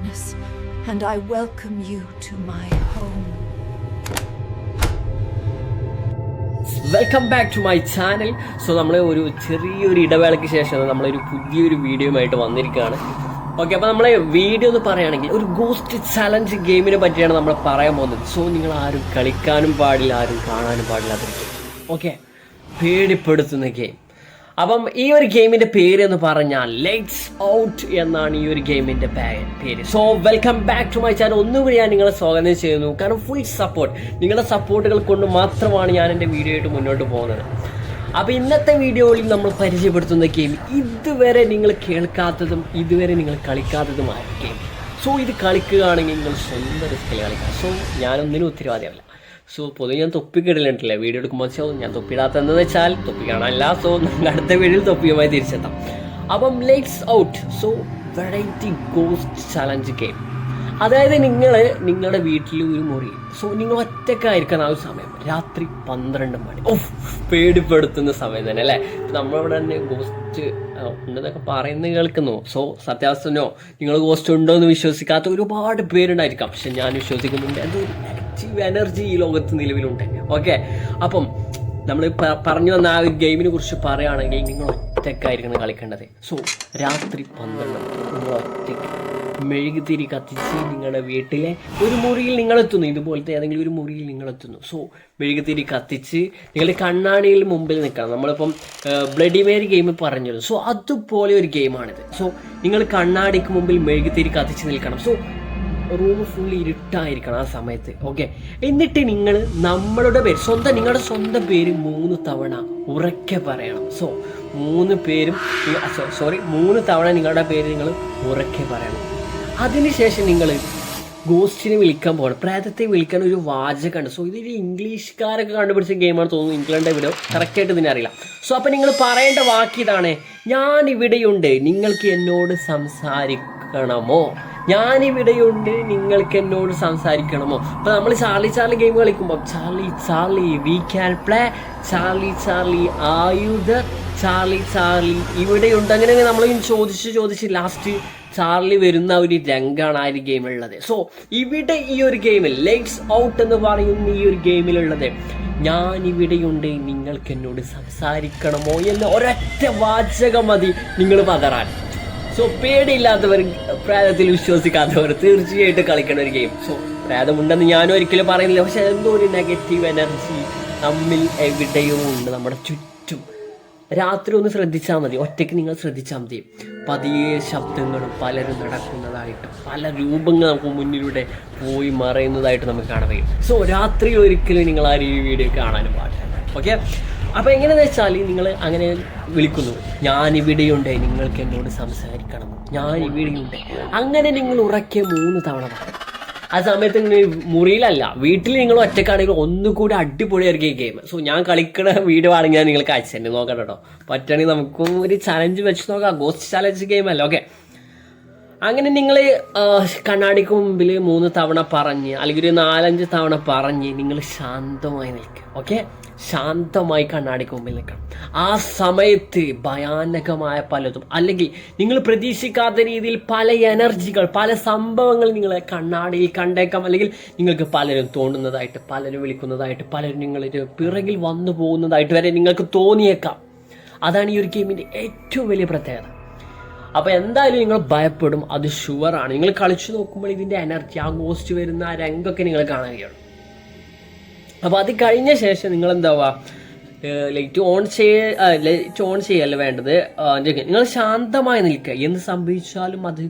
darkness, and I welcome you to my home. Welcome back to my channel so നമ്മൾ ഒരു ചെറിയൊരു ഇടവേളയ്ക്ക് ശേഷം നമ്മളൊരു പുതിയൊരു വീഡിയോയുമായിട്ട് വന്നിരിക്കുകയാണ്. ഓക്കെ അപ്പോൾ നമ്മളെ വീഡിയോ എന്ന് പറയുകയാണെങ്കിൽ ഒരു ഗോസ്റ്റ് ചലഞ്ച് ഗെയിമിനെ പറ്റിയാണ് നമ്മൾ പറയാൻ പോകുന്നത്. സോ നിങ്ങൾ ആരും കളിക്കാനും പാടില്ല ആരും കാണാനും പാടില്ലാതിരിക്കും. ഓക്കെ പേടിപ്പെടുത്തുന്ന ഗെയിം അപ്പം ഈ ഒരു ഗെയിമിന്റെ പേര് എന്ന് പറഞ്ഞാൽ ലെറ്റ്സ് ഔട്ട് എന്നാണ് ഈ ഒരു ഗെയിമിന്റെ പേര്. So welcome back to my channel ഒന്നുകൂടി ഞാൻ നിങ്ങളെ സ്വാഗതം ചെയ്യുന്നു. കാരണം ഫുൾ സപ്പോർട്ട് നിങ്ങളുടെ സപ്പോർട്ടുകൾ കൊണ്ട് മാത്രമാണ് ഞാൻ എന്റെ വീഡിയോ ആയിട്ട് മുന്നോട്ട് പോകുന്നത്. അപ്പോൾ ഇന്നത്തെ വീഡിയോയിൽ നമ്മൾ പരിചയപ്പെടുത്തുന്ന ഗെയിം ഇതുവരെ നിങ്ങൾ കേൾക്കാത്തതും ഇതുവരെ നിങ്ങൾ കളിക്കാത്തതുമായ ഗെയിം സോ ഇത് കളിക്കുകയാണെങ്കിൽ നിങ്ങൾ സ്വന്തം റിസ്കിൽ കളിക്കാം സോ ഞാനൊന്നിനും ഉത്തരവാദിയല്ല സോ പൊതുവെ ഞാൻ തൊപ്പി കിടലുണ്ടല്ലേ വീഡിയോ എടുക്കുമ്പോൾ വെച്ചാൽ ഞാൻ തൊപ്പിടാത്തതെന്ന് വെച്ചാൽ തൊപ്പി കാണാനില്ല സോ നമുക്ക് അടുത്ത വീഡിയോയിൽ തൊപ്പിയുമായി തിരിച്ചെത്താം. അപ്പം let's out so variety ghost challenge game അതായത് നിങ്ങൾ നിങ്ങളുടെ വീട്ടിൽ ഒരു മുറി. സോ നിങ്ങൾ ഒറ്റക്കായിരിക്കണം ആ ഒരു സമയം. രാത്രി പന്ത്രണ്ട് മണി. ഓ പേടിപ്പെടുത്തുന്ന സമയം തന്നെ അല്ലേ? നമ്മളിവിടെ തന്നെ ഗോസ്റ്റ് ഉണ്ടെന്നൊക്കെ പറയുന്നത് കേൾക്കുന്നു. സോ സത്യാവസ്ഥനോ നിങ്ങൾ ഗോസ്റ്റ് ഉണ്ടോ എന്ന് വിശ്വസിക്കാത്ത ഒരുപാട് പേരുണ്ടായിരിക്കാം. പക്ഷെ ഞാൻ വിശ്വസിക്കുന്നുണ്ട്. അതൊരു നെഗറ്റീവ് എനർജി ഈ ലോകത്ത് നിലവിലുണ്ട്. ഓക്കെ അപ്പം നമ്മൾ പറഞ്ഞു വന്ന ആ ഒരു ഗെയിമിനെ കുറിച്ച് പറയുകയാണെങ്കിൽ നിങ്ങൾ ഒറ്റക്കായിരിക്കണം കളിക്കേണ്ടത്. സോ രാത്രി പന്ത്രണ്ട് നിങ്ങൾ ഒറ്റയ്ക്ക് മെഴുകുതിരി കത്തിച്ച് നിങ്ങളുടെ വീട്ടിലെ ഒരു മുറിയിൽ നിങ്ങളെത്തുന്നു. ഇതുപോലത്തെ ഏതെങ്കിലും ഒരു മുറിയിൽ നിങ്ങളെത്തുന്നു. സോ മെഴുകുതിരി കത്തിച്ച് നിങ്ങളുടെ കണ്ണാടിയിൽ മുമ്പിൽ നിൽക്കണം. നമ്മളിപ്പം ബ്ലഡി മേരി ഗെയിം പറഞ്ഞിരുന്നു സോ അതുപോലെ ഒരു ഗെയിമാണിത് സോ നിങ്ങൾ കണ്ണാടിക്ക് മുമ്പിൽ മെഴുകുതിരി കത്തിച്ച് നിൽക്കണം. സോ റൂം ഫുൾ ഇരുട്ടായിരിക്കണം ആ സമയത്ത്. ഓക്കെ എന്നിട്ട് നിങ്ങൾ നമ്മളുടെ പേര് സ്വന്തം നിങ്ങളുടെ സ്വന്തം പേര് മൂന്ന് തവണ ഉറക്കെ പറയണം. സോ മൂന്ന് പേരും സോറി മൂന്ന് തവണ നിങ്ങളുടെ പേര് നിങ്ങൾ ഉറക്കെ പറയണം. അതിനുശേഷം നിങ്ങൾ ഗോസ്റ്റിനെ വിളിക്കാൻ പോകണം. പ്രേതത്തെ വിളിക്കാൻ ഒരു വാചകമുണ്ട്. സോ ഇതൊരു ഇംഗ്ലീഷുകാരൊക്കെ കണ്ടുപിടിച്ച ഗെയിമാണ് തോന്നുന്നു ഇംഗ്ലണ്ട് വീഡിയോ കറക്റ്റായിട്ട് ഇതിനെ അറിയില്ല. സോ അപ്പം നിങ്ങൾ പറയേണ്ട വാക്ക് ഇതാണ്. ഞാൻ ഇവിടെയുണ്ട് നിങ്ങൾക്ക് എന്നോട് സംസാരിക്കണമോ? ഞാനിവിടെയുണ്ട് നിങ്ങൾക്ക് എന്നോട് സംസാരിക്കണമോ? അപ്പൊ നമ്മൾ ചാർലി ചാർലി ഗെയിം കളിക്കുമ്പോൾ Charlie Charlie we can play Charlie Charlie ആയുധ ചാർലി ചാർലി. ഇവിടെയുണ്ട്. അങ്ങനെ നമ്മൾ ചോദിച്ച് ചോദിച്ച് ലാസ്റ്റ് ചാർലി വരുന്ന ഒരു രംഗാണ് ആ ഒരു ഗെയിമിലുള്ളത് സോ ഇവിടെ ഈ ഒരു ഗെയിമിൽ ലൈറ്റ്സ് ഔട്ട് എന്ന് പറയുന്ന ഈ ഒരു ഗെയിമിലുള്ളത് ഞാൻ ഇവിടെയുണ്ട് നിങ്ങൾക്ക് എന്നോട് സംസാരിക്കണമോ? എന്ന ഒരൊറ്റ വാചകം മതി നിങ്ങൾ പതറാൻ സോ പേടിയില്ലാത്തവർ പ്രേതത്തിൽ വിശ്വസിക്കാത്തവർ തീർച്ചയായിട്ടും കളിക്കുന്ന ഒരു ഗെയിം സോ പ്രേതമുണ്ടെന്ന് ഞാനും ഒരിക്കലും പറയുന്നില്ല. പക്ഷെ എന്തോ ഒരു നെഗറ്റീവ് എനർജി നമ്മിൽ എവിടെയും ഉണ്ട്. നമ്മുടെ ചുറ്റും. രാത്രി ഒന്ന് ശ്രദ്ധിച്ചാൽ മതി. ഒറ്റയ്ക്ക് നിങ്ങൾ ശ്രദ്ധിച്ചാൽ മതി. പതിയെ ശബ്ദങ്ങളും പലരും നടക്കുന്നതായിട്ട് പല രൂപങ്ങൾ നമുക്ക് മുന്നിലൂടെ പോയി മറയുന്നതായിട്ട് നമുക്ക് കാണാൻ കഴിയും. സോ രാത്രി ഒരിക്കലും നിങ്ങൾ ആ ഒരു വീഡിയോ കാണാനും പാടില്ല. ഓക്കെ അപ്പോൾ എങ്ങനെയെന്ന് വെച്ചാൽ നിങ്ങൾ അങ്ങനെ വിളിക്കുന്നു. ഞാനിവിടെയുണ്ട് നിങ്ങൾക്ക് എന്നോട് സംസാരിക്കണം. ഞാൻ ഇവിടെയുണ്ട് അങ്ങനെ നിങ്ങൾ ഉറക്കെ മൂന്ന് തവണ പറയും. ആ സമയത്ത് നിങ്ങൾ മുറിയിലല്ല വീട്ടിൽ നിങ്ങൾ ഒറ്റക്കാണെങ്കിൽ ഒന്നുകൂടി അടിപൊളിയായിരിക്കും ഈ ഗെയിം സോ ഞാൻ കളിക്കണ വീട് ആണെങ്കിൽ ഞാൻ നിങ്ങൾക്ക് അയച്ചു തന്നെ നോക്കാം കേട്ടോ. പറ്റുകയാണെങ്കിൽ നമുക്കും ഒരു ചലഞ്ച് വെച്ച് നോക്കാം. ഗോസ്റ്റ് ചലഞ്ച് ഗെയിം അല്ല? ഓക്കെ അങ്ങനെ നിങ്ങൾ കണ്ണാടിക്ക് മുമ്പിൽ മൂന്ന് തവണ പറഞ്ഞ് അല്ലെങ്കിൽ ഒരു നാലഞ്ച് തവണ പറഞ്ഞ് നിങ്ങൾ ശാന്തമായി നിൽക്കുക. ഓക്കെ ശാന്തമായി കണ്ണാടിക്ക് മുമ്പിൽ ആ സമയത്ത് ഭയാനകമായ പലതും. അല്ലെങ്കിൽ നിങ്ങൾ പ്രതീക്ഷിക്കാത്ത രീതിയിൽ പല എനർജികൾ പല സംഭവങ്ങൾ നിങ്ങളെ കണ്ണാടിയിൽ കണ്ടേക്കാം. അല്ലെങ്കിൽ നിങ്ങൾക്ക് പലരും തോന്നുന്നതായിട്ട് പലരും വിളിക്കുന്നതായിട്ട് പലരും നിങ്ങളുടെ പിറകിൽ വന്നു പോകുന്നതായിട്ട് വരെ നിങ്ങൾക്ക് തോന്നിയേക്കാം. അതാണ് ഈ ഒരു ഗെയിമിന്റെ ഏറ്റവും വലിയ പ്രത്യേകത. അപ്പോൾ എന്തായാലും നിങ്ങൾ ഭയപ്പെടും. അത് ഷുവറാണ് നിങ്ങൾ കളിച്ചു നോക്കുമ്പോൾ ഇതിന്റെ എനർജി ആ ഗോസ്റ്റ് വരുന്ന ആ രംഗമൊക്കെ നിങ്ങൾ കാണാൻ കഴിയണം അപ്പോൾ അത് കഴിഞ്ഞ ശേഷം നിങ്ങൾ എന്താവുക ലൈറ്റ് ഓൺ ചെയ്യ ലൈറ്റ് ഓൺ ചെയ്യല്ല വേണ്ടത്? നിങ്ങൾ ശാന്തമായി നിൽക്കുക. എന്ത് സംഭവിച്ചാലും അത്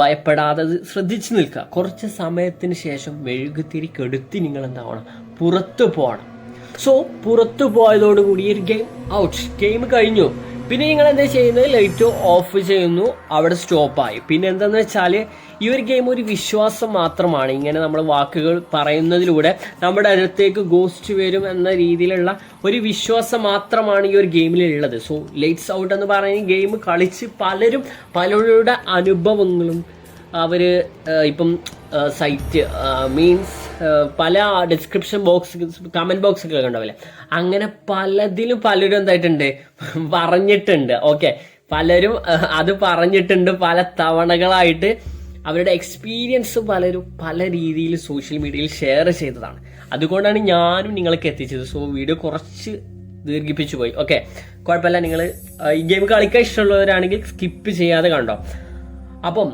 ഭയപ്പെടാതെ ശ്രദ്ധിച്ച് നിൽക്കുക. കുറച്ച് സമയത്തിന് ശേഷം മെഴുകുതിരി കെടുത്തി നിങ്ങൾ എന്താവണം പുറത്തു പോകണം. സോ പുറത്തു പോയതോടുകൂടി ഒരു ഗെയിം ഔട്ട് ഗെയിം കഴിഞ്ഞു. പിന്നെ നിങ്ങൾ എന്താ ചെയ്യുന്നത്? ലൈറ്റ് ഓഫ് ചെയ്യുന്നു. അവിടെ സ്റ്റോപ്പായി പിന്നെ എന്താണെന്ന് വെച്ചാൽ ഈ ഒരു ഗെയിം ഒരു വിശ്വാസം മാത്രമാണ്. ഇങ്ങനെ നമ്മൾ വാക്കുകൾ പറയുന്നതിലൂടെ നമ്മുടെ അടുത്തേക്ക് ഗോസ്റ്റ് വരും എന്ന രീതിയിലുള്ള ഒരു വിശ്വാസം മാത്രമാണ് ഈ ഒരു ഗെയിമിലുള്ളത് സോ ലൈറ്റ്സ് ഔട്ട് എന്ന് പറയുന്ന ഗെയിം കളിച്ച് പലരും പലരുടെ അനുഭവങ്ങളും അവർ ഇപ്പം സൈറ്റ് മീൻസ് പല ഡിസ്ക്രിപ്ഷൻ ബോക്സ് കമന്റ് ബോക്സ് ഒക്കെ ഉണ്ടാവില്ലേ അങ്ങനെ പലതിലും പലരും എന്തായിട്ടുണ്ട്? പറഞ്ഞിട്ടുണ്ട്. ഓക്കെ പലരും അത് പറഞ്ഞിട്ടുണ്ട് പല തവണകളായിട്ട്. അവരുടെ എക്സ്പീരിയൻസ് പലരും പല രീതിയിൽ സോഷ്യൽ മീഡിയയിൽ ഷെയർ ചെയ്തതാണ്. അതുകൊണ്ടാണ് ഞാനും നിങ്ങൾക്ക് എത്തിച്ചത്. സോ വീഡിയോ കുറച്ച് ദീർഘിപ്പിച്ചു പോയി. ഓക്കെ കുഴപ്പമില്ല. നിങ്ങൾ ഈ ഗെയിം കളിക്കാൻ ഇഷ്ടമുള്ളവരാണെങ്കിൽ സ്കിപ്പ് ചെയ്യാതെ കണ്ടോ? അപ്പം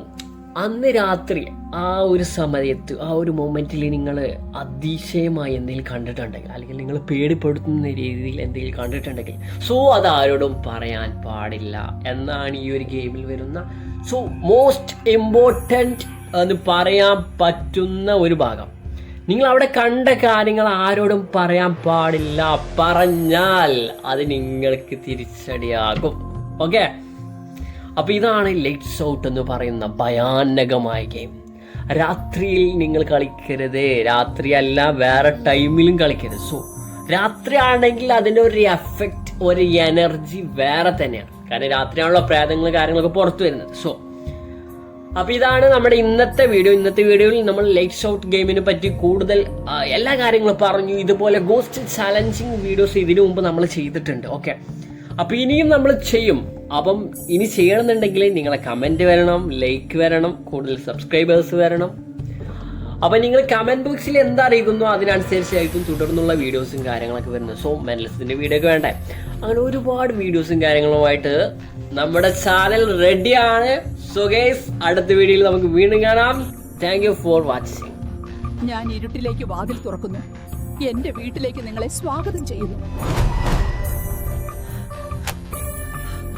അന്ന് രാത്രി ആ ഒരു സമയത്ത് ആ ഒരു മൊമെന്റിൽ നിങ്ങൾ അതിശയമായി എന്തെങ്കിലും കണ്ടിട്ടുണ്ടെങ്കിൽ അല്ലെങ്കിൽ നിങ്ങൾ പേടിപ്പെടുത്തുന്ന രീതിയിൽ എന്തെങ്കിലും കണ്ടിട്ടുണ്ടെങ്കിൽ സോ അത് ആരോടും പറയാൻ പാടില്ല എന്നാണ് ഈ ഒരു ഗെയിമിൽ വരുന്ന സോ മോസ്റ്റ് ഇമ്പോർട്ടന്റ് എന്ന് പറയാൻ പറ്റുന്ന ഒരു ഭാഗം. നിങ്ങൾ അവിടെ കണ്ട കാര്യങ്ങൾ ആരോടും പറയാൻ പാടില്ല പറഞ്ഞാൽ അത് നിങ്ങൾക്ക് തിരിച്ചടിയാകും. ഓക്കെ അപ്പൊ ഇതാണ് ലൈറ്റ്സ് ഔട്ട് എന്ന് പറയുന്ന ഭയാനകമായ ഗെയിം രാത്രിയിൽ നിങ്ങൾ കളിക്കരുത്. രാത്രിയല്ല വേറെ ടൈമിലും കളിക്കരുത്. സോ രാത്രി ആണെങ്കിൽ അതിന്റെ ഒരു എഫക്റ്റ് ഒരു എനർജി വേറെ തന്നെയാണ്. കാരണം രാത്രിയാണല്ലോ പ്രേതങ്ങൾ കാര്യങ്ങളൊക്കെ പുറത്തു വരുന്നത്. സോ അപ്പോൾ ഇതാണ് നമ്മുടെ ഇന്നത്തെ വീഡിയോ ഇന്നത്തെ വീഡിയോയിൽ നമ്മൾ ലൈറ്റ്സ് ഔട്ട് ഗെയിമിനെ പറ്റി കൂടുതൽ എല്ലാ കാര്യങ്ങളും പറഞ്ഞു. ഇതുപോലെ ഗോസ്റ്റ് ചാലഞ്ചിങ് വീഡിയോസ് ഇതിനു മുമ്പ് നമ്മൾ ചെയ്തിട്ടുണ്ട്. ഓക്കെ അപ്പോൾ ഇനിയും നമ്മൾ ചെയ്യും. അപ്പം ഇനി ചെയ്യണമെന്നുണ്ടെങ്കിൽ നിങ്ങളെ കമന്റ് വരണം ലൈക്ക് വരണം കൂടുതൽ സബ്സ്ക്രൈബേഴ്സ് വരണം. അപ്പം നിങ്ങൾ കമന്റ് ബോക്സിൽ എന്തറിയിക്കുന്നു അതിനനുസരിച്ചായിരിക്കും തുടർന്നുള്ള വീഡിയോസും കാര്യങ്ങളൊക്കെ വരുന്നത്. സോ മെനലസിന്റെ വീഡിയോ ഒക്കെ വേണ്ടേ? അങ്ങനെ ഒരുപാട് വീഡിയോസും കാര്യങ്ങളുമായിട്ട് നമ്മുടെ ചാനൽ റെഡിയാണ് സോ അടുത്ത വീഡിയോയിൽ നമുക്ക് വീണ്ടും കാണാം. താങ്ക് യു ഫോർ വാച്ചിങ് ഞാൻ ഇരുട്ടിലേക്ക് വാതിൽ തുറക്കുന്നു. എന്റെ വീട്ടിലേക്ക് നിങ്ങളെ സ്വാഗതം ചെയ്യുന്നു.